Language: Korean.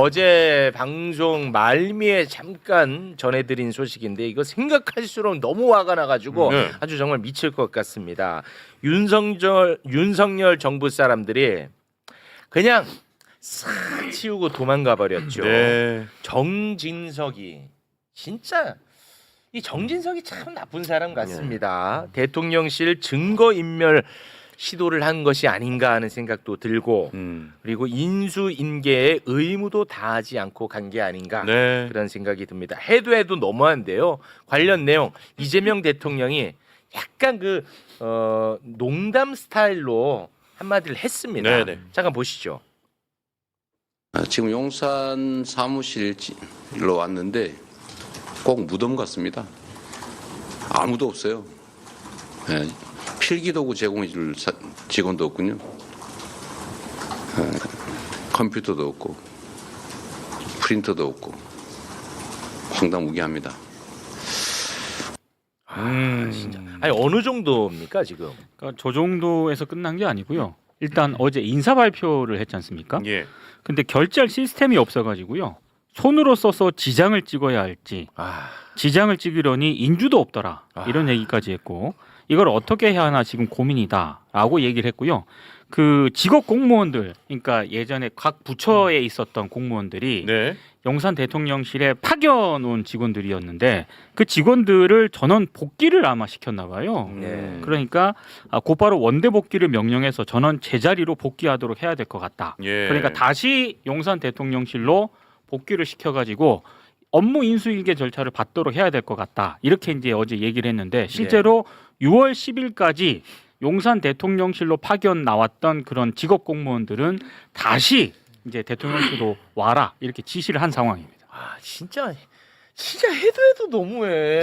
어제 방송 말미에 잠깐 전해드린 소식인데 이거 생각할수록 너무 화가 나가지고 네. 아주 정말 미칠 것 같습니다. 윤석열 윤석열 정부 사람들이 그냥 싹 치우고 도망가 버렸죠. 네. 정진석이 진짜 이 정진석이 참 나쁜 사람 같습니다. 대통령실 증거 인멸 시도를 한 것이 아닌가 하는 생각도 들고 음. 그리고 인수인계의 의무도 다하지 않고 간 게 아닌가 네. 그런 생각이 듭니다. 해도 해도 너무한데요. 관련 내용 이재명 대통령이 약간 그 어, 농담 스타일로 한마디를 했습니다. 네네. 잠깐 보시죠. 아, 지금 용산 사무실로 왔는데 꼭 무덤 같습니다. 아무도 없어요. 예, 필기도구 제공해 줄 사- 직원도 없군요. 예, 컴퓨터도 없고 프린터도 없고 황당무계합니다. 음. 진짜. 아니 어느 정도입니까 지금? 그러니까 저 정도에서 끝난 게 아니고요. 일단 어제 인사 발표를 했지 않습니까? 예. 근데 결제할 시스템이 없어가지고요. 손으로 써서 지장을 찍어야 할지 아, 지장을 찍으려니 인주도 없더라 아. 이런 얘기까지 했고 이걸 어떻게 해야 하나 지금 고민이다라고 얘기를 했고요. 그 직업 공무원들 그러니까 예전에 각 부처에 있었던 공무원들이 네. 용산 대통령실에 파견 온 직원들이었는데 그 직원들을 전원 복귀를 아마 시켰나 봐요. 네. 그러니까 아, 곧바로 원대 복귀를 명령해서 전원 제자리로 복귀하도록 해야 될 것 같다. 예. 그러니까 다시 용산 대통령실로 복귀를 시켜가지고 업무 인수일개 절차를 받도록 해야 될 것 같다. 이렇게 이제 어제 얘기를 했는데 실제로 6월 10일까지 용산 대통령실로 파견 나왔던 그런 직업 공무원들은 다시 이제 대통령실로 와라 이렇게 지시를 한 상황입니다. 아 진짜 진짜 해도 해도 너무해.